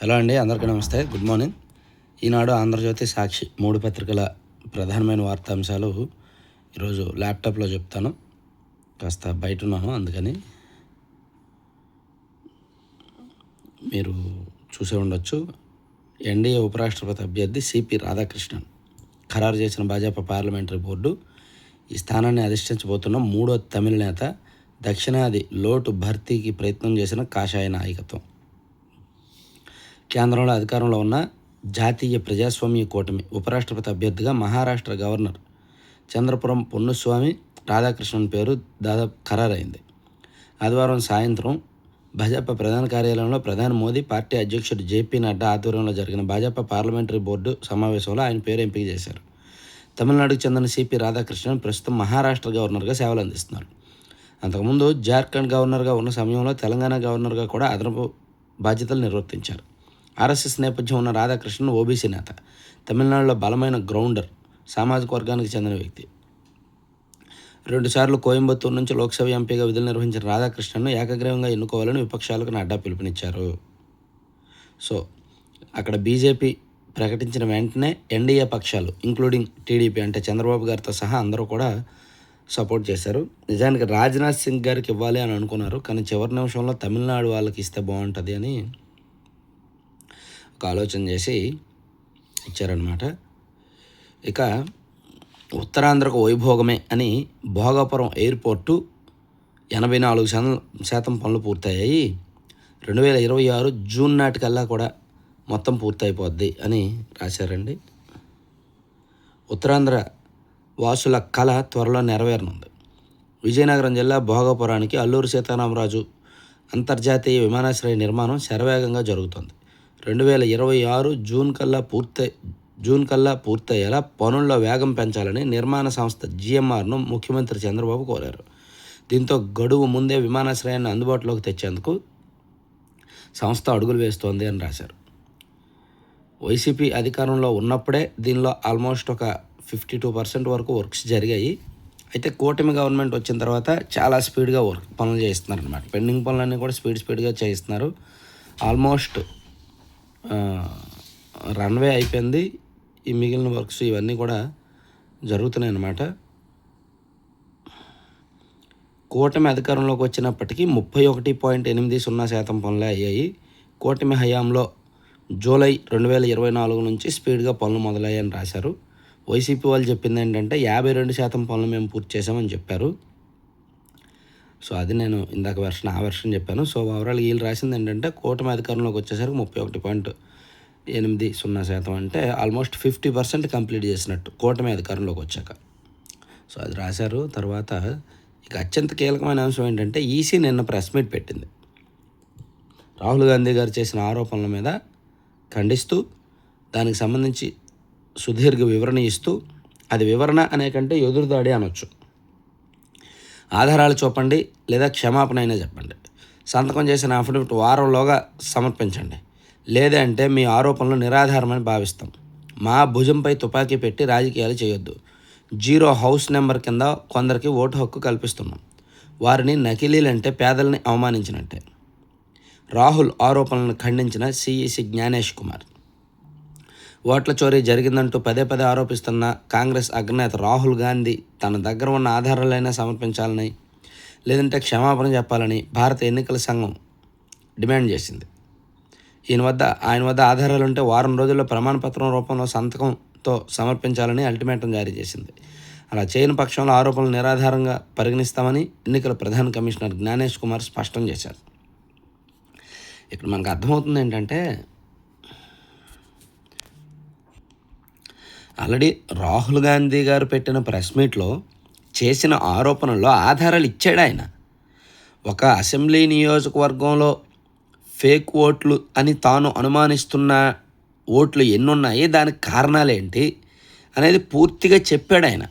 Hello అండి అందరికీ నమస్తే. Good morning. ఈనాడు ఆంధ్రజ్యోతి సాక్షి మూడు పత్రికల ప్రధానమైన వార్తాంశాలు ఈరోజు ల్యాప్టాప్లో చెప్తాను. కాస్త బయట ఉన్నాను అందుకని మీరు చూసే ఉండొచ్చు. ఎన్డీఏ ఉపరాష్ట్రపతి అభ్యర్థి సిపి రాధాకృష్ణన్ ఖరారు చేసిన భాజపా పార్లమెంటరీ బోర్డు ఈ స్థానాన్ని అధిష్ఠించబోతున్న మూడో తమిళ నేత దక్షిణాది లోటు భర్తీకి ప్రయత్నం చేసిన కాషాయ నాయకత్వం. కేంద్రంలో అధికారంలో ఉన్న జాతీయ ప్రజాస్వామ్య కూటమి ఉపరాష్ట్రపతి అభ్యర్థిగా మహారాష్ట్ర గవర్నర్ చంద్రపురం పొన్నుస్వామి రాధాకృష్ణన్ పేరు దాదాపు ఖరారైంది. ఆదివారం సాయంత్రం భాజపా ప్రధాన కార్యాలయంలో ప్రధాని మోదీ పార్టీ అధ్యక్షుడు జేపీ నడ్డా ఆధ్వర్యంలో జరిగిన భాజపా పార్లమెంటరీ బోర్డు సమావేశంలో ఆయన పేరు ఎంపిక చేశారు. తమిళనాడుకు చెందిన సిపి రాధాకృష్ణన్ ప్రస్తుతం మహారాష్ట్ర గవర్నర్గా సేవలు అందిస్తున్నారు. అంతకుముందు జార్ఖండ్ గవర్నర్గా ఉన్న సమయంలో తెలంగాణ గవర్నర్గా కూడా అదనపు బాధ్యతలు నిర్వర్తించారు. ఆర్ఎస్ఎస్ నేపథ్యం ఉన్న రాధాకృష్ణన్ ఓబీసీ నేత తమిళనాడులో బలమైన గ్రౌండర్ సామాజిక వర్గానికి చెందిన వ్యక్తి. రెండుసార్లు కోయంబత్తూరు నుంచి లోక్సభ ఎంపీగా విధులు నిర్వహించిన రాధాకృష్ణన్ను ఏకగ్రీవంగా ఎన్నుకోవాలని విపక్షాలకు నడ్డా పిలుపునిచ్చారు. సో అక్కడ బీజేపీ ప్రకటించిన వెంటనే ఎన్డీఏ పక్షాలు ఇంక్లూడింగ్ టీడీపీ అంటే చంద్రబాబు గారితో సహా అందరూ కూడా సపోర్ట్ చేశారు. నిజానికి రాజ్నాథ్ సింగ్ గారికి ఇవ్వాలి అని అనుకున్నారు కానీ చివరి నిమిషంలో తమిళనాడు వాళ్ళకి ఇస్తే బాగుంటుంది అని ఒక ఆలోచన చేసి ఇచ్చారనమాట ఇక ఉత్తరాంధ్రకు వైభోగమే అని భోగాపురం ఎయిర్పోర్టు ఎనభై నాలుగు శాతం శాతం పనులు పూర్తయ్యాయి. రెండు వేల ఇరవై ఆరు జూన్ నాటికల్లా కూడా మొత్తం పూర్తయిపోద్ది అని రాశారండి. ఉత్తరాంధ్ర వాసుల కళ త్వరలో నెరవేరనుంది. విజయనగరం జిల్లా భోగాపురానికి అల్లూరు సీతారామరాజు అంతర్జాతీయ విమానాశ్రయ నిర్మాణం శరవేగంగా జరుగుతుంది. రెండు వేల ఇరవై ఆరు జూన్ కల్లా పూర్తయి జూన్ కల్లా పూర్తయ్యేలా పనుల్లో వేగం పెంచాలని నిర్మాణ సంస్థ జిఎంఆర్ను ముఖ్యమంత్రి చంద్రబాబు కోరారు. దీంతో గడువు ముందే విమానాశ్రయాన్ని అందుబాటులోకి తెచ్చేందుకు సంస్థ అడుగులు వేస్తోంది అని రాశారు. వైసీపీ అధికారంలో ఉన్నప్పుడే దీనిలో ఆల్మోస్ట్ ఒక ఫిఫ్టీ టూ పర్సెంట్ వరకు వర్క్స్ జరిగాయి. అయితే కూటమి గవర్నమెంట్ వచ్చిన తర్వాత చాలా స్పీడ్గా వర్క్ పనులు చేయిస్తున్నారు అనమాట పెండింగ్ పనులన్నీ కూడా స్పీడ్ స్పీడ్గా చేయిస్తున్నారు. ఆల్మోస్ట్ రన్వే అయిపోయింది. ఈ మిగిలిన వర్క్స్ ఇవన్నీ కూడా జరుగుతున్నాయి అన్నమాట కూటమి అధికారంలోకి వచ్చినప్పటికీ ముప్పై ఒకటి పాయింట్ ఎనిమిది సున్నా శాతం పనులే అయ్యాయి. కూటమి హయాంలో జూలై రెండు వేల ఇరవై నాలుగు నుంచి స్పీడ్గా పనులు మొదలయ్యాయని రాశారు. వైసీపీ వాళ్ళు చెప్పింది ఏంటంటే యాభై రెండు శాతం పనులు మేము పూర్తి చేసామని చెప్పారు. సో అది నేను ఇందాక వెర్షన్ ఆ వెర్షన్ చెప్పాను. సో ఓవరాల్ వీళ్ళు రాసింది ఏంటంటే కూటమి అధికారంలోకి వచ్చేసరికి ముప్పై ఒకటి పాయింట్ ఎనిమిది సున్నా శాతం అంటే ఆల్మోస్ట్ ఫిఫ్టీ పర్సెంట్ కంప్లీట్ చేసినట్టు కూటమి అధికారంలోకి వచ్చాక. సో అది రాశారు. తర్వాత ఇక అత్యంత కీలకమైన అంశం ఏంటంటే ఈసీ నిన్న ప్రెస్ మీట్ పెట్టింది. రాహుల్ గాంధీ గారు చేసిన ఆరోపణల మీద ఖండిస్తూ దానికి సంబంధించి సుదీర్ఘ వివరణ ఇస్తూ అది వివరణ అనే కంటే ఎదురుదాడి అనొచ్చు. ఆధారాలు చూపండి లేదా క్షమాపణ అయినా చెప్పండి. సంతకం చేసిన అఫిడవిట్ వారంలోగా సమర్పించండి. లేదంటే మీ ఆరోపణలు నిరాధారమని భావిస్తాం. మా భుజంపై తుపాకీ పెట్టి రాజకీయాలు చేయొద్దు. జీరో హౌస్ నెంబర్ కింద కొందరికి ఓటు హక్కు కల్పిస్తున్నాం. వారిని నకిలీలంటే పేదల్ని అవమానించినట్టే. రాహుల్ ఆరోపణలను ఖండించిన సిఈసి జ్ఞానేష్ కుమార్. ఓట్ల చోరీ జరిగిందంటూ పదే పదే ఆరోపిస్తున్న కాంగ్రెస్ అగ్రనేత రాహుల్ గాంధీ తన దగ్గర ఉన్న ఆధారాలైనా సమర్పించాలని లేదంటే క్షమాపణ చెప్పాలని భారత ఎన్నికల సంఘం డిమాండ్ చేసింది. ఈయన వద్ద ఆయన వద్ద ఆధారాలు ఉంటే వారం రోజుల్లో ప్రమాణపత్రం రూపంలో సంతకంతో సమర్పించాలని అల్టిమేటం జారీ చేసింది. అలా చేయని పక్షంలో ఆరోపణలు నిరాధారంగా పరిగణిస్తామని ఎన్నికల ప్రధాన కమిషనర్ జ్ఞానేష్ కుమార్ స్పష్టం చేశారు. ఇక్కడ మనకు అర్థమవుతుంది ఏంటంటే ఆల్రెడీ రాహుల్ గాంధీ గారు పెట్టిన ప్రెస్ మీట్లో చేసిన ఆరోపణల్లో ఆధారాలు ఇచ్చాడు ఆయన. ఒక అసెంబ్లీ నియోజకవర్గంలో ఫేక్ ఓట్లు అని తాను అనుమానిస్తున్న ఓట్లు ఎన్నున్నాయి దానికి కారణాలేంటి అనేది పూర్తిగా చెప్పాడు ఆయన.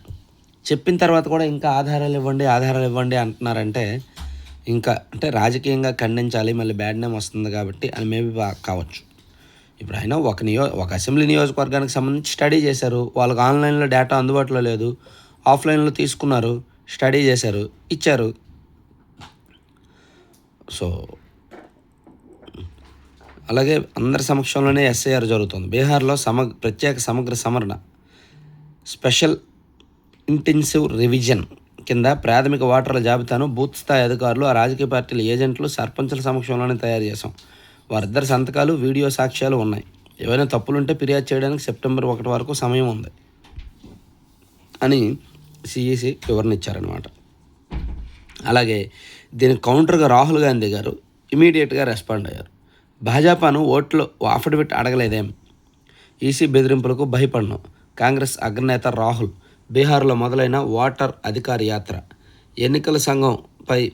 చెప్పిన తర్వాత కూడా ఇంకా ఆధారాలు ఇవ్వండి ఆధారాలు ఇవ్వండి అంటున్నారంటే ఇంకా అంటే రాజకీయంగా ఖండించాలి మళ్ళీ బ్యాడ్ నేమ్ వస్తుంది కాబట్టి అని మేబీ కావచ్చు. ఇప్పుడు ఆయన ఒక నియో ఒక అసెంబ్లీ నియోజకవర్గానికి సంబంధించి స్టడీ చేశారు. వాళ్ళకి ఆన్లైన్లో డేటా అందుబాటులో లేదు. ఆఫ్లైన్లో తీసుకున్నారు. స్టడీ చేశారు. ఇచ్చారు. సో అలాగే అందరి సమక్షంలోనే ఎస్ఐఆర్ జరుగుతుంది. బీహార్లో సమగ్ర ప్రత్యేక సమగ్ర సమరణ స్పెషల్ ఇంటెన్సివ్ రివిజన్ కింద ప్రాథమిక ఓటర్ల జాబితాను బూత్ స్థాయి అధికారులు ఆ రాజకీయ పార్టీల ఏజెంట్లు సర్పంచుల సమక్షంలోనే తయారు చేశాం. వారిద్దరి సంతకాలు వీడియో సాక్ష్యాలు ఉన్నాయి. ఏవైనా తప్పులుంటే ఫిర్యాదు చేయడానికి సెప్టెంబర్ ఒకటి వరకు సమయం ఉంది అని సిఈసి వివరణ ఇచ్చారనమాట అలాగే దీనికి కౌంటర్గా రాహుల్ గాంధీ గారు ఇమీడియట్గా రెస్పాండ్ అయ్యారు. భాజపాను ఓట్లు అఫిడవిట్ అడగలేదేం? ఈసీ బెదిరింపులకు భయపడను. కాంగ్రెస్ అగ్రనేత రాహుల్ బీహార్లో మొదలైన ఓటర్ అధికార యాత్ర ఎన్నికల సంఘంపై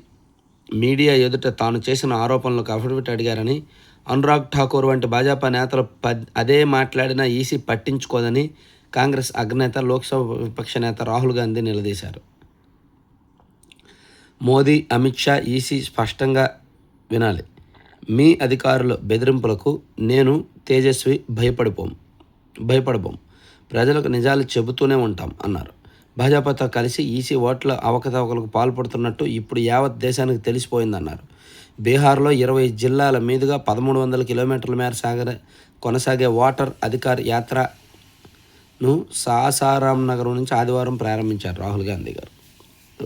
మీడియా ఎదుట తాను చేసిన ఆరోపణలకు అఫిడవిట్ అడిగారని అనురాగ్ ఠాకూర్ వంటి భాజపా నేతలు పద్ అదే మాట్లాడినా ఈసీ పట్టించుకోదని కాంగ్రెస్ అగ్రనేత లోక్సభ విపక్ష నేత రాహుల్ గాంధీ నిలదీశారు. మోదీ అమిత్ షా ఈసీ స్పష్టంగా వినాలి. మీ అధికారుల బెదిరింపులకు నేను తేజస్వి భయపడిపోం భయపడబోం. ప్రజలకు నిజాలు చెబుతూనే ఉంటాం అన్నారు. భాజపాతో కలిసి ఈసీ ఓట్ల అవకతవకలకు పాల్పడుతున్నట్టు ఇప్పుడు యావత్ దేశానికి తెలిసిపోయిందన్నారు. బీహార్లో ఇరవై జిల్లాల మీదుగా పదమూడు వందల కిలోమీటర్ల మేర సాగర కొనసాగే ఓటర్ అధికార యాత్రను సాసారాం నగరం నుంచి ఆదివారం ప్రారంభించారు రాహుల్ గాంధీ గారు.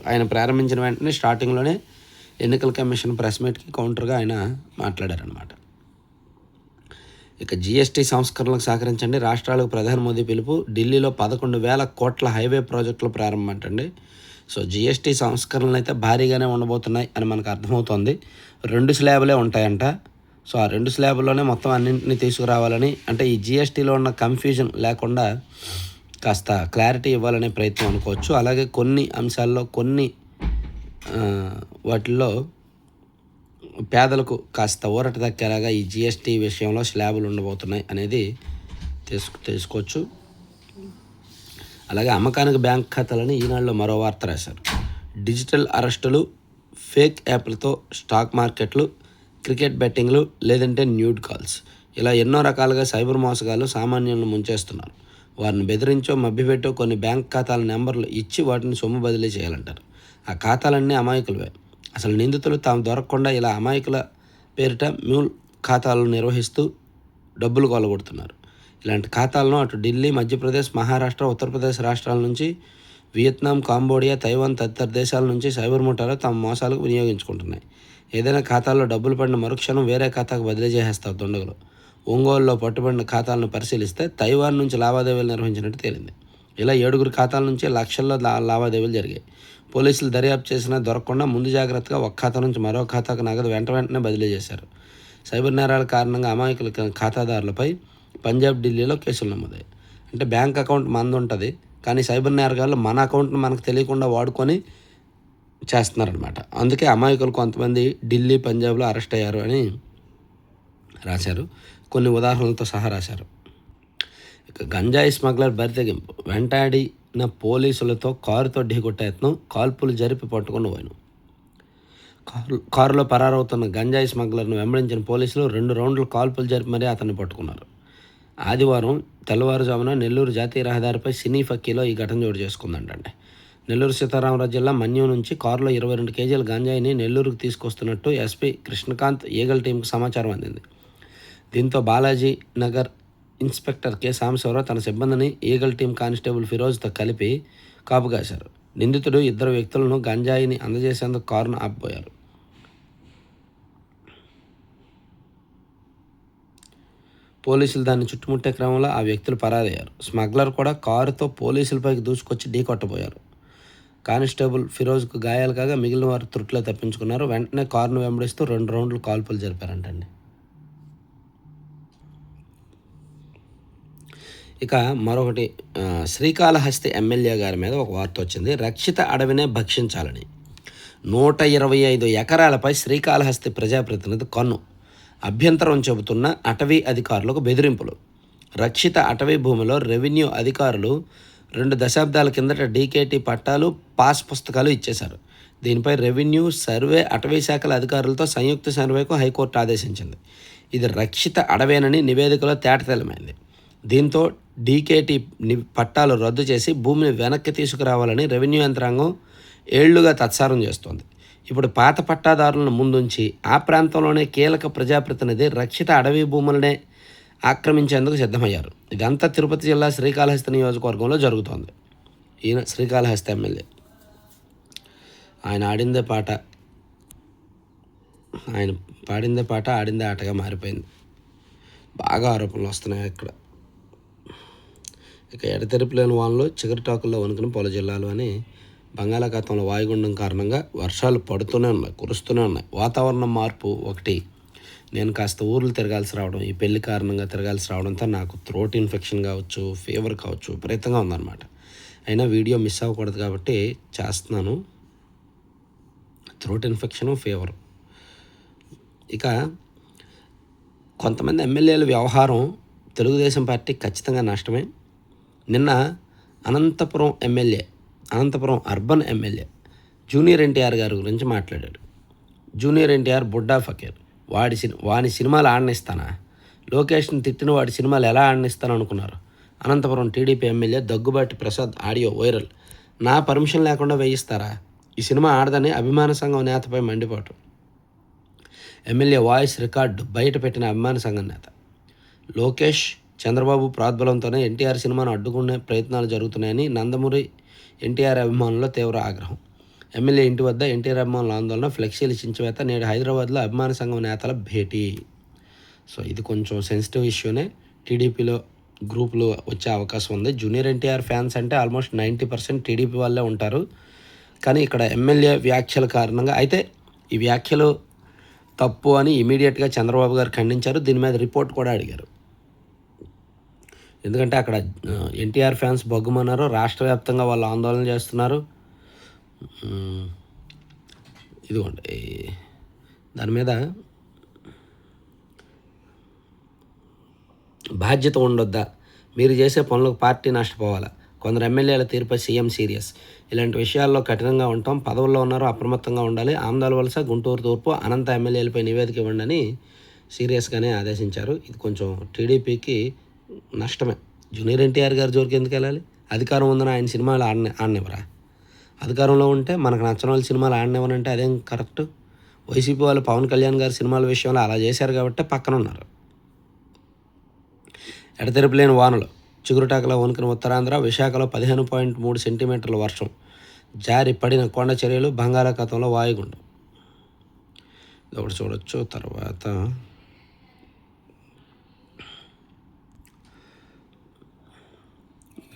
ఆయన ప్రారంభించిన వెంటనే స్టార్టింగ్లోనే ఎన్నికల కమిషన్ ప్రెస్ మీట్కి కౌంటర్గా ఆయన మాట్లాడారనమాట ఇక జీఎస్టీ సంస్కరణలకు సహకరించండి. రాష్ట్రాలకు ప్రధాని మోదీ పిలుపు ఢిల్లీలో పదకొండు వేల కోట్ల హైవే ప్రాజెక్టులు ప్రారంభం అంటండి. సో జీఎస్టీ సంస్కరణలు అయితే భారీగానే ఉండబోతున్నాయి అని మనకు అర్థమవుతోంది. రెండు స్లాబులే ఉంటాయంట. సో ఆ రెండు స్లాబ్లోనే మొత్తం అన్నింటినీ తీసుకురావాలని అంటే ఈ జీఎస్టీలో ఉన్న కన్ఫ్యూజన్ లేకుండా కాస్త క్లారిటీ ఇవ్వాలనే ప్రయత్నం అనుకోవచ్చు. అలాగే కొన్ని అంశాల్లో కొన్ని వాటిల్లో పేదలకు కాస్త ఊరట దక్కేలాగా ఈ జిఎస్టీ విషయంలో స్లాబులు ఉండబోతున్నాయి అనేది తెలుసు తెలుసుకోవచ్చు. అలాగే అమ్మకానికి బ్యాంక్ ఖాతాలని ఈనాడులో మరో వార్త రాశారు. డిజిటల్ అరెస్టులు ఫేక్ యాప్లతో స్టాక్ మార్కెట్లు క్రికెట్ బెట్టింగ్లు లేదంటే న్యూడ్ కాల్స్. ఇలా ఎన్నో రకాలుగా సైబర్ మోసగాలు సామాన్యులను ముంచేస్తున్నారు. వారిని బెదిరించో మభ్యపెట్టో కొన్ని బ్యాంక్ ఖాతాల నెంబర్లు ఇచ్చి వాటిని సొమ్ము బదిలీ చేయాలంటారు. ఆ ఖాతాలన్నీ అమాయకులవే. అసలు నిందితులు తాము దొరకకుండా ఇలా అమాయకుల పేరిట మ్యూల్ ఖాతాలను నిర్వహిస్తూ డబ్బులు కొలగొడుతున్నారు ఇలాంటి ఖాతాలను అటు ఢిల్లీ మధ్యప్రదేశ్ మహారాష్ట్ర ఉత్తరప్రదేశ్ రాష్ట్రాల నుంచి వియత్నాం కాంబోడియా తైవాన్ తదితర దేశాల నుంచి సైబర్ ముఠాలు తమ మోసాలకు వినియోగించుకుంటున్నాయి. ఏదైనా ఖాతాల్లో డబ్బులు పడిన మరుక్షణం వేరే ఖాతాకు బదిలీ చేసేస్తారు దుండగులు. ఒంగోలులో పట్టుబడిన ఖాతాలను పరిశీలిస్తే తైవాన్ నుంచి లావాదేవీలు నిర్వహించినట్టు తేలింది. ఇలా ఏడుగురు ఖాతాల నుంచి లక్షల్లో లా లావాదేవీలు జరిగాయి. పోలీసులు దర్యాప్తు చేసినా దొరకకుండా ముందు జాగ్రత్తగా ఒక ఖాతా నుంచి మరో ఖాతాకు నగదు వెంట వెంటనే బదిలీ చేశారు. సైబర్ నేరాల కారణంగా అమాయకుల ఖాతాదారులపై పంజాబ్ ఢిల్లీలో కేసులు నమోదాయి అంటే బ్యాంక్ అకౌంట్ మంది ఉంటుంది కానీ సైబర్ నేరగాళ్ళు మన అకౌంట్ని మనకు తెలియకుండా వాడుకొని చేస్తున్నారనమాట అందుకే అమాయకులు కొంతమంది ఢిల్లీ పంజాబ్లో అరెస్ట్ అయ్యారు అని రాశారు. కొన్ని ఉదాహరణలతో సహా రాశారు. గంజాయి స్మగ్లర్ బరితెగింపు వెంటాడిన పోలీసులతో కారుతో ఢీకొట్టే యత్నం కాల్పులు జరిపి పట్టుకుని పోయాను. కారు కారులో పరారవుతున్న గంజాయి స్మగ్లర్ను వెంబడించిన పోలీసులు రెండు రౌండ్లు కాల్పులు జరిపి మరీ అతన్ని పట్టుకున్నారు. ఆదివారం తెల్లవారుజామున నెల్లూరు జాతీయ రహదారిపై సినీ ఫక్కీలో ఈ ఘటన చోటు చేసుకుందంటండి. నెల్లూరు సీతారామరాజు జిల్లా మన్యం నుంచి కారులో ఇరవై రెండు కేజీల గంజాయిని నెల్లూరుకు తీసుకొస్తున్నట్టు ఎస్పీ కృష్ణకాంత్ ఈగల్ టీంకు సమాచారం అందింది. దీంతో బాలాజీ నగర్ ఇన్స్పెక్టర్ కె. సాంబశివరావు తన సిబ్బందిని ఈగల్ టీం కానిస్టేబుల్ ఫిరోజ్తో కలిపి కాపుగాశారు. నిందితుడు ఇద్దరు వ్యక్తులను గంజాయిని అందజేసేందుకు కారును ఆపిపోయారు. పోలీసులు దాన్ని చుట్టుముట్టే క్రమంలో ఆ వ్యక్తులు పరారయ్యారు. స్మగ్లర్ కూడా కారుతో పోలీసులపైకి దూసుకొచ్చి ఢీకొట్టబోయారు కానిస్టేబుల్ ఫిరోజ్కు గాయాలు కాగా మిగిలిన వారు త్రుట్లో తప్పించుకున్నారు. వెంటనే కారును వెంబడిస్తూ రెండు రౌండ్లు కాల్పులు జరిపారంటండి. ఇక మరొకటి శ్రీకాళహస్తి ఎమ్మెల్యే గారి మీద ఒక వార్త వచ్చింది. రక్షిత అడవినే భక్షించాలని. నూట ఇరవై ఐదు ఎకరాలపై శ్రీకాళహస్తి ప్రజాప్రతినిధి కన్ను. అభ్యంతరం చెబుతున్న అటవీ అధికారులకు బెదిరింపులు. రక్షిత అటవీ భూమిలో రెవెన్యూ అధికారులు రెండు దశాబ్దాల కిందట డీకేటీ పట్టాలు పాస్ పుస్తకాలు ఇచ్చేశారు. దీనిపై రెవెన్యూ సర్వే అటవీ శాఖల అధికారులతో సంయుక్త సర్వేకు హైకోర్టు ఆదేశించింది. ఇది రక్షిత అడవేనని నివేదికలో తేటతెల్లమైంది దీంతో డీకేటీ ని పట్టాలు రద్దు చేసి భూమిని వెనక్కి తీసుకురావాలని రెవెన్యూ యంత్రాంగం ఏళ్ళుగా తత్సారం చేస్తోంది. ఇప్పుడు పాత పట్టాదారులను ముందుంచి ఆ ప్రాంతంలోనే కీలక ప్రజాప్రతినిధి రక్షిత అడవి భూములనే ఆక్రమించేందుకు సిద్ధమయ్యారు. ఇదంతా తిరుపతి జిల్లా శ్రీకాళహస్తి నియోజకవర్గంలో జరుగుతోంది. ఈయన శ్రీకాళహస్తి ఎమ్మెల్యే. ఆయన ఆడిందే పాట. ఆయన పాడిందే పాట ఆడిందే ఆటగా మారిపోయింది. బాగా ఆరోపణలు వస్తున్నాయి ఇక్కడ. ఇక ఎడతెరిపి లేని వానలో చిగురుటాకుల్లో వణుకుని పలు జిల్లాలు అని బంగాళాఖాతంలో వాయుగుండం కారణంగా వర్షాలు పడుతూనే ఉన్నాయి కురుస్తూనే ఉన్నాయి. వాతావరణం మార్పు ఒకటి. నేను కాస్త ఊర్లు తిరగాల్సి రావడం ఈ పెళ్ళి కారణంగా తిరగాల్సి రావడంతో నాకు థ్రోట్ ఇన్ఫెక్షన్ కావచ్చు ఫీవర్ కావచ్చు విపరీతంగా ఉందన్నమాట. అయినా వీడియో మిస్ అవ్వకూడదు కాబట్టి చేస్తున్నాను. Throat infection fever. ఇక కొంతమంది ఎమ్మెల్యేల వ్యవహారం తెలుగుదేశం పార్టీ ఖచ్చితంగా నష్టమే. నిన్న Anantapuram MLA Anantapuram urban MLA junior NTR గారి గురించి మాట్లాడాడు. జూనియర్ ఎన్టీఆర్ బుడ్డా ఫకీర్. వాడి సిని వాని సినిమాలు ఆడనిస్తానా? లోకేష్ని తిట్టిన వాడి సినిమాలు ఎలా ఆడనిస్తాను అనుకున్నారు Anantapuram TDP MLA Daggubati Prasad audio viral. నా పర్మిషన్ లేకుండా వేయిస్తారా? ఈ సినిమా ఆడదని అభిమాన సంఘం నేతపై మండిపాటు ఎమ్మెల్యే వాయిస్ రికార్డు బయట పెట్టిన అభిమాన సంఘం నేత. లోకేష్ చంద్రబాబు ప్రాద్బలంతోనే ఎన్టీఆర్ సినిమాను అడ్డుకునే ప్రయత్నాలు జరుగుతున్నాయని నందమూరి ఎన్టీఆర్ అభిమానుల్లో తీవ్ర ఆగ్రహం. ఎమ్మెల్యే ఇంటి వద్ద ఎన్టీఆర్ అభిమానుల ఆందోళన ఫ్లెక్సీల చించివేత నేడు హైదరాబాద్లో అభిమాన సంఘం నేతల భేటీ. సో ఇది కొంచెం సెన్సిటివ్ ఇష్యూనే. టీడీపీలో గ్రూపులు వచ్చే అవకాశం ఉంది. జూనియర్ ఎన్టీఆర్ ఫ్యాన్స్ అంటే ఆల్మోస్ట్ నైంటీ పర్సెంట్ టీడీపీ వాళ్ళే ఉంటారు. కానీ ఇక్కడ ఎమ్మెల్యే వ్యాఖ్యల కారణంగా అయితే ఈ వ్యాఖ్యలు తప్పు అని ఇమీడియట్గా చంద్రబాబు గారు ఖండించారు. దీని మీద రిపోర్ట్ కూడా అడిగారు. ఎందుకంటే అక్కడ ఎన్టీఆర్ ఫ్యాన్స్ బొగ్గుమన్నారు రాష్ట్ర వ్యాప్తంగా వాళ్ళు ఆందోళన చేస్తున్నారు. ఇదిగోండి దాని మీద బాధ్యత ఉండొద్దా? మీరు చేసే పనులకు పార్టీ నష్టపోవాలా? కొందరు ఎమ్మెల్యేల తీరుపై సీఎం సీరియస్. ఇలాంటి విషయాల్లో కఠినంగా ఉంటాం పదవుల్లో ఉన్నారు అప్రమత్తంగా ఉండాలి. ఆందోళన వలస గుంటూరు తూర్పు అనంత ఎమ్మెల్యేలపై నివేదిక ఇవ్వండి అని సీరియస్గానే ఆదేశించారు. ఇది కొంచెం టీడీపీకి నష్టమే. జూనియర్ ఎన్టీఆర్ గారి జోరికి ఎందుకు వెళ్ళాలి? అధికారం ఉందని ఆయన సినిమాలు ఆడని ఆడనివ్వరా? అధికారంలో ఉంటే మనకు నచ్చిన వాళ్ళ సినిమాలు ఆడనివ్వనంటే అదేం కరెక్ట్? వైసీపీ వాళ్ళు పవన్ కళ్యాణ్ గారి సినిమాల విషయంలో అలా చేశారు కాబట్టి పక్కన ఉన్నారు ఎడతెరిపి లేని వానలు చిగురుటాకలో వణుకుని ఉత్తరాంధ్ర విశాఖలో పదిహేను పాయింట్ మూడు సెంటీమీటర్ల వర్షం జారి పడిన కొండ చర్యలు బంగాళాఖాతంలో వాయుగుండం. ఇది ఒకటి చూడొచ్చు తర్వాత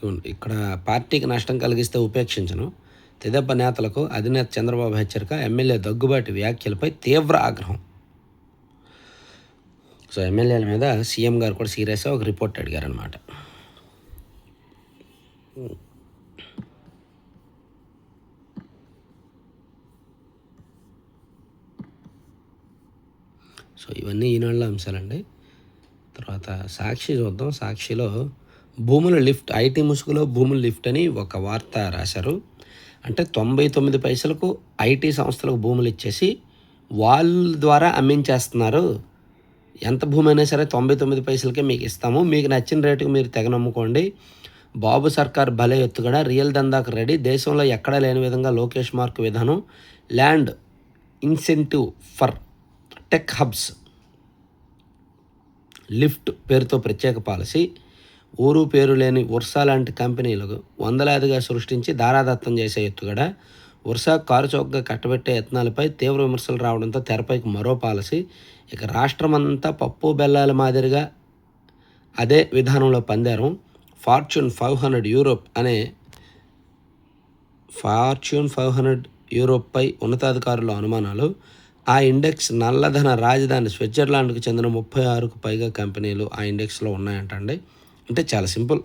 ఇక్కడ పార్టీకి నష్టం కలిగిస్తే ఉపేక్షించను. తెదెబ్బ నేతలకు అధినేత చంద్రబాబు హెచ్చరిక ఎమ్మెల్యే దగ్గుబాటి వ్యాఖ్యలపై తీవ్ర ఆగ్రహం. సో ఎమ్మెల్యేల మీద సీఎం గారు కూడా సీరియస్గా ఒక రిపోర్ట్ అడిగారనమాట సో ఇవన్నీ ఈనాళ్ళ అంశాలండి. తర్వాత సాక్షి చూద్దాం. సాక్షిలో భూముల లిఫ్ట్ ఐటీ ముసుగులో భూముల లిఫ్ట్ అని ఒక వార్త రాశారు. అంటే తొంభై తొమ్మిది పైసలకు ఐటీ సంస్థలకు భూములు ఇచ్చేసి వాళ్ళ ద్వారా అమ్మించేస్తున్నారు. ఎంత భూమి అయినా సరే తొంభై తొమ్మిది పైసలకే మీకు ఇస్తాము. మీకు నచ్చిన రేటుకు మీరు తెగ నమ్ముకోండి. బాబు సర్కార్ భలే ఎత్తుగడ రియల్ దందాకు రెడీ. దేశంలో ఎక్కడా లేని విధంగా లోకేష్ మార్క్ విధానం. Land incentive for tech hubs. Lift పేరుతో ప్రత్యేక పాలసీ. ఊరు పేరు లేని ఉర్సా లాంటి కంపెనీలకు వందలాదిగా సృష్టించి దారాదత్తం చేసే ఎత్తుగడ ఉర్సా కారు చౌకగా కట్టబెట్టే యత్నాలపై తీవ్ర విమర్శలు రావడంతో తెరపైకి మరో పాలసీ ఇక రాష్ట్రమంతా పప్పు బెల్లాల మాదిరిగా అదే విధానంలో పందారం. ఫార్చ్యూన్ ఫైవ్ హండ్రెడ్ యూరోప్ అనే ఫార్చ్యూన్ ఫైవ్ హండ్రెడ్ యూరోప్పై ఉన్నతాధికారుల అనుమానాలు ఆ ఇండెక్స్ నల్లధన రాజధాని స్విట్జర్లాండ్కు చెందిన ముప్పై ఆరుకు పైగా కంపెనీలు ఆ ఇండెక్స్లో ఉన్నాయంటండి. అంటే చాలా సింపుల్.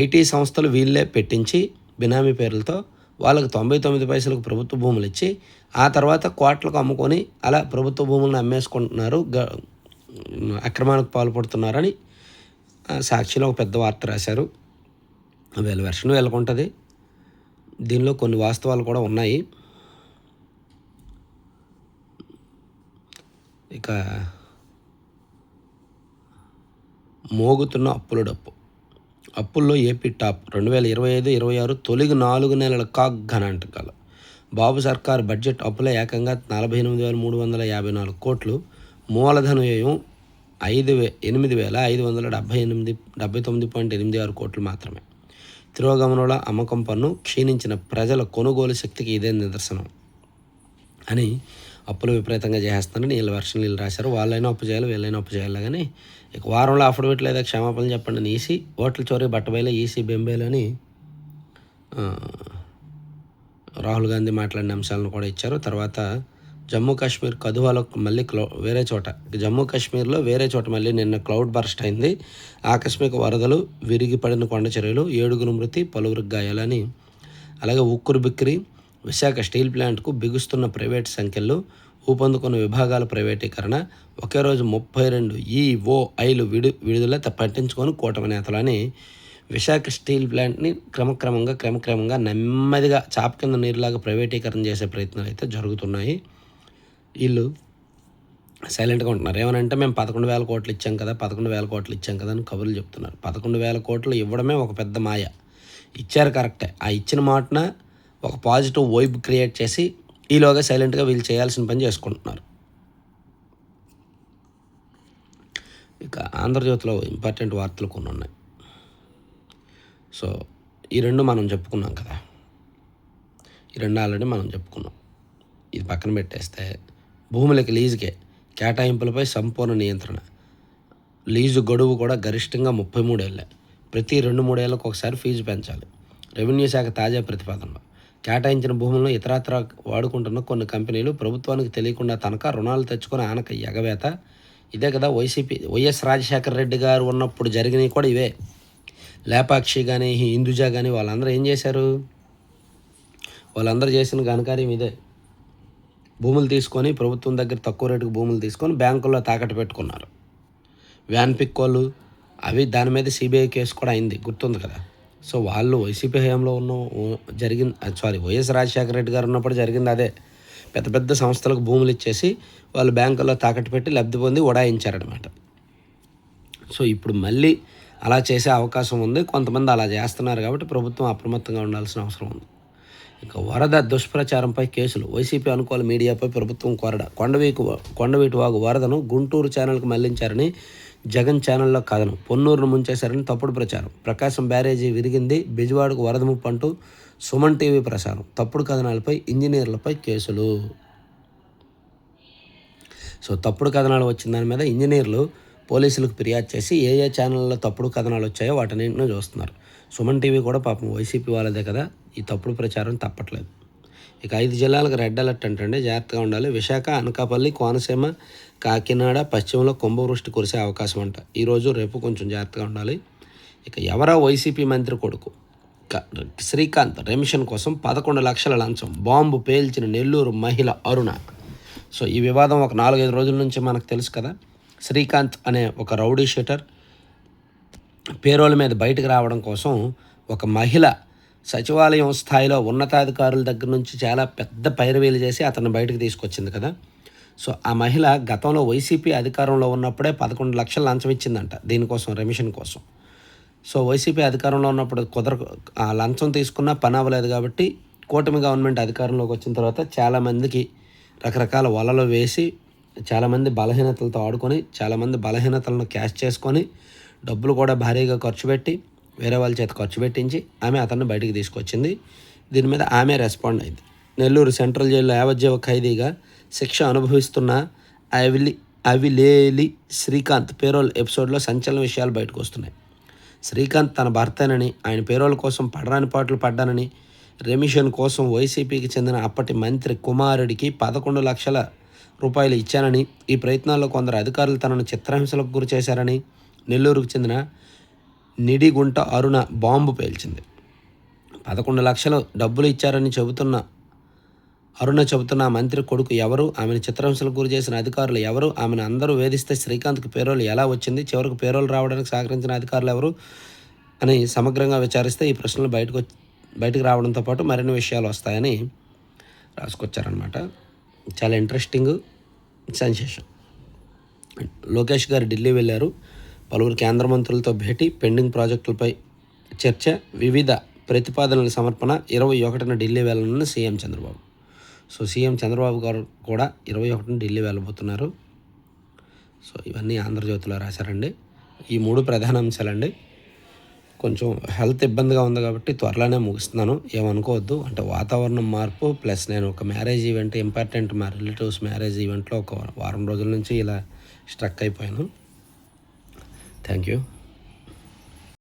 ఐటీ సంస్థలు వీళ్ళే పెట్టించి బినామీ పేర్లతో వాళ్ళకి తొంభై తొమ్మిది పైసలకు ప్రభుత్వ భూములు ఇచ్చి ఆ తర్వాత కోట్లకు అమ్ముకొని అలా ప్రభుత్వ భూములను అమ్మేసుకుంటున్నారు గ అక్రమానికి పాల్పడుతున్నారని సాక్షిలో ఒక పెద్ద వార్త రాశారు. వీళ్ళ వెర్షన్ వెళ్ళకుంటుంది దీనిలో కొన్ని వాస్తవాలు కూడా ఉన్నాయి. ఇక మోగుతున్న అప్పుల డప్పు అప్పుల్లో ఏపీ టాప్ రెండు వేల ఇరవై ఐదు ఇరవై ఆరు తొలి నాలుగు నెలల కాగ్ గణాంకాలు బాబు సర్కార్ బడ్జెట్ అప్పుల ఏకంగా నలభై ఎనిమిది వేల మూడు వందల యాభై నాలుగు కోట్లు మూలధన వ్యయం ఐదు వే ఎనిమిది వేల ఐదు వందల డెబ్బై ఎనిమిది డెబ్బై తొమ్మిది పాయింట్ ఎనిమిది ఆరు కోట్లు మాత్రమే. తిరోగమనంలో అమ్మకం పన్ను క్షీణించిన ప్రజల కొనుగోలు శక్తికి ఇదే నిదర్శనం. అని అప్పులు విపరీతంగా చేస్తున్నారని వీళ్ళ వర్షం వీళ్ళు రాశారు. వాళ్ళైనా అప్పు చేయాలి వీళ్ళైనా అప్పు చేయాలి కానీ ఇక వారంలో అఫిడవిట్ లేదా క్షమాపణలు చెప్పండి. అని ఈసీ ఓట్ల చోరీ బట్టబయలో ఈసీ బెంబేలు అని రాహుల్ గాంధీ మాట్లాడిన అంశాలను కూడా ఇచ్చారు. తర్వాత జమ్మూ కాశ్మీర్ కదువాలో మళ్ళీ క్లౌ వేరే చోట జమ్మూ కాశ్మీర్లో వేరే చోట మళ్ళీ నిన్న క్లౌడ్ బర్స్ట్ అయింది. ఆకస్మిక వరదలు విరిగి పడిన కొండ చర్యలు ఏడుగురు మృతి పలువురికి గాయాలని అలాగే ఉక్కురు బిక్కిరి విశాఖ స్టీల్ ప్లాంట్కు బిగుస్తున్న ప్రైవేట్ సంఖ్యలు ఊపందుకున్న విభాగాల ప్రైవేటీకరణ ఒకే రోజు ముప్పై రెండు ఈఓఐలు విడు విడుదల పట్టించుకొని కూటమి నేతలని విశాఖ స్టీల్ ప్లాంట్ని క్రమక్రమంగా క్రమక్రమంగా నెమ్మదిగా చాప కింద నీరులాగా ప్రైవేటీకరణ చేసే ప్రయత్నాలు అయితే జరుగుతున్నాయి. వీళ్ళు సైలెంట్గా ఉంటున్నారు. ఏమనంటే మేము పదకొండు వేల కోట్లు ఇచ్చాం కదా పదకొండు వేల కోట్లు ఇచ్చాం కదా అని కబుర్లు చెప్తున్నారు. పదకొండు వేల కోట్లు ఇవ్వడమే ఒక పెద్ద మాయ. ఇచ్చారు కరెక్టే. ఆ ఇచ్చిన మాటన ఒక పాజిటివ్ వైబ్ క్రియేట్ చేసి ఈలోగా సైలెంట్గా వీళ్ళు చేయాల్సిన పని చేసుకుంటున్నారు. ఇక ఆంధ్రజ్యోతిలో ఇంపార్టెంట్ వార్తలు కొన్ని ఉన్నాయి. సో ఈ రెండు మనం చెప్పుకున్నాం కదా. ఈ రెండు ఆల్రెడీ మనం చెప్పుకున్నాం. ఇది పక్కన పెట్టేస్తే భూములకి లీజుకే కేటాయింపులపై సంపూర్ణ నియంత్రణ. లీజు గడువు కూడా గరిష్టంగా ముప్పై మూడేళ్ళే ప్రతి రెండు మూడేళ్ళకు ఒకసారి ఫీజు పెంచాలి. రెవెన్యూ శాఖ తాజా ప్రతిపాదనలో. కేటాయించిన భూములను ఇతరత్ర వాడుకుంటున్న కొన్ని కంపెనీలు ప్రభుత్వానికి తెలియకుండా తనఖా రుణాలు తెచ్చుకుని ఆనక ఎగవేత. ఇదే కదా వైసీపీ వైఎస్ రాజశేఖర రెడ్డి గారు ఉన్నప్పుడు జరిగినవి కూడా ఇవే. లేపాక్షి కానీ హిందుజా కానీ వాళ్ళందరూ ఏం చేశారు? వాళ్ళందరూ చేసిన ఘనకార్యం ఇదే. భూములు తీసుకొని ప్రభుత్వం దగ్గర తక్కువ రేటుకు భూములు తీసుకొని బ్యాంకుల్లో తాకట్టు పెట్టుకున్నారు. వ్యాన్ పిక్కోళ్ళు అవి దాని మీద సిబిఐ కేసు కూడా అయింది. గుర్తుంది కదా? సో వాళ్ళు వైసీపీ హయాంలో ఉన్న జరిగింది సారీ వైఎస్ రాజశేఖర రెడ్డి గారు ఉన్నప్పుడు జరిగింది అదే. పెద్ద పెద్ద సంస్థలకు భూములు ఇచ్చేసి వాళ్ళు బ్యాంకుల్లో తాకట్టు పెట్టి లబ్ధి పొంది ఉడాయించారనమాట సో ఇప్పుడు మళ్ళీ అలా చేసే అవకాశం ఉంది. కొంతమంది అలా చేస్తున్నారు కాబట్టి ప్రభుత్వం అప్రమత్తంగా ఉండాల్సిన అవసరం ఉంది. ఇక వరద దుష్ప్రచారంపై కేసులు. వైసీపీ అనుకూల మీడియాపై ప్రభుత్వం కొరడ కొండవీకు కొండవీటి వాగు వరదను గుంటూరు ఛానల్కు మళ్ళించారని జగన్ ఛానల్లో కథనం పొన్నూరును ముంచేశారని తప్పుడు ప్రచారం. ప్రకాశం బ్యారేజీ విరిగింది. బెజవాడకు వరద ముప్పు అంటూ సుమన్ టీవీ ప్రసారం. తప్పుడు కథనాలపై ఇంజనీర్లపై కేసులు. సో తప్పుడు కథనాలు వచ్చిన దాని మీద ఇంజనీర్లు పోలీసులకు ఫిర్యాదు చేసి ఏ ఏ ఛానల్లో తప్పుడు కథనాలు వచ్చాయో వాటన్నింటినీ చూస్తున్నారు. సుమన్ టీవీ కూడా పాపం వైసీపీ వాళ్ళదే కదా. ఈ తప్పుడు ప్రచారం తప్పట్లేదు. ఇక ఐదు జిల్లాలకు రెడ్ అలర్ట్ అంటే జాగ్రత్తగా ఉండాలి. విశాఖ అనకాపల్లి కోనసీమ కాకినాడ పశ్చిమలో కుంభవృష్టి కురిసే అవకాశం అంట ఈరోజు రేపు కొంచెం జాగ్రత్తగా ఉండాలి. ఇక ఎవరో వైసీపీ మంత్రి కొడుకు? శ్రీకాంత్ రెమిషన్ కోసం పదకొండు లక్షల లంచం బాంబు పేల్చిన నెల్లూరు మహిళ అరుణ. సో ఈ వివాదం ఒక నాలుగైదు రోజుల నుంచి మనకు తెలుసు కదా. శ్రీకాంత్ అనే ఒక రౌడీ షీటర్ పేరోల మీద బయటకు రావడం కోసం ఒక మహిళ సచివాలయం స్థాయిలో ఉన్నతాధికారుల దగ్గర నుంచి చాలా పెద్ద పైరవీలు చేసి అతన్ని బయటకు తీసుకొచ్చింది కదా. సో ఆ మహిళ గతంలో వైసీపీ అధికారంలో ఉన్నప్పుడే పదకొండు లక్షలు లంచం ఇచ్చిందంట దీనికోసం రెమిషన్ కోసం. సో వైసీపీ అధికారంలో ఉన్నప్పుడు కుదర ఆ లంచం తీసుకున్న పని అవ్వలేదు కాబట్టి కూటమి గవర్నమెంట్ అధికారంలోకి వచ్చిన తర్వాత చాలామందికి రకరకాల వలలు వేసి చాలామంది బలహీనతలతో ఆడుకొని చాలామంది బలహీనతలను క్యాష్ చేసుకొని డబ్బులు కూడా భారీగా ఖర్చు పెట్టి వేరే వాళ్ళ చేత ఖర్చు పెట్టించి ఆమె అతన్ని బయటికి తీసుకొచ్చింది. దీని మీద ఆమె రెస్పాండ్ అయింది. నెల్లూరు సెంట్రల్ జైల్లో యావజ్జీవ ఖైదీగా శిక్ష అనుభవిస్తున్న అవిలి అవిలేలి శ్రీకాంత్ పేరోల్ ఎపిసోడ్లో సంచలన విషయాలు బయటకు వస్తున్నాయి. శ్రీకాంత్ తన భర్తనని ఆయన పేరోల కోసం పడరాని పాటలు పడ్డానని రెమిషన్ కోసం వైసీపీకి చెందిన అప్పటి మంత్రి కుమారుడికి పదకొండు లక్షల రూపాయలు ఇచ్చానని ఈ ప్రయత్నాల్లో కొందరు అధికారులు తనను చిత్రహింసలకు గురి చేశారని నెల్లూరుకు చెందిన నిడిగుంట అరుణ బాంబు పేల్చింది. పదకొండు లక్షలు డబ్బులు ఇచ్చారని చెబుతున్న అరుణ చెబుతున్న మంత్రి కొడుకు ఎవరు? ఆమెను చిత్రహింసలకు గురి చేసిన అధికారులు ఎవరు? ఆమెను అందరూ వేధిస్తే శ్రీకాంత్కి పేరోలు ఎలా వచ్చింది? చివరికి పేరోలు రావడానికి సహకరించిన అధికారులు ఎవరు? అని సమగ్రంగా విచారిస్తే ఈ ప్రశ్నలు బయటకు బయటకు రావడంతో పాటు మరిన్ని విషయాలు వస్తాయని రాసుకొచ్చారనమాట చాలా ఇంట్రెస్టింగ్ సెన్సేషన్. లోకేష్ గారు ఢిల్లీ వెళ్ళారు. పలువురు కేంద్ర మంత్రులతో భేటీ. పెండింగ్ ప్రాజెక్టులపై చర్చ. వివిధ ప్రతిపాదనల సమర్పణ. ఇరవై ఒకటిన Delhi వెళ్ళనున్న CM Chandrababu. So CM Chandrababu గారు కూడా ఇరవై ఒకటిని ఢిల్లీ వెళ్ళబోతున్నారు. సో ఇవన్నీ ఆంధ్రజ్యోతిలో రాశారండి. ఈ మూడు ప్రధాన అంశాలండి. కొంచెం హెల్త్ ఇబ్బందిగా ఉంది కాబట్టి త్వరలోనే ముగిస్తున్నాను. ఏమనుకోవద్దు. అంటే వాతావరణం మార్పు ప్లస్ నేను ఒక మ్యారేజ్ ఈవెంట్ ఇంపార్టెంట్ మా రిలేటివ్స్ మ్యారేజ్ ఈవెంట్లో ఒక వారం రోజుల నుంచి ఇలా స్ట్రక్ అయిపోయాను. Thank you.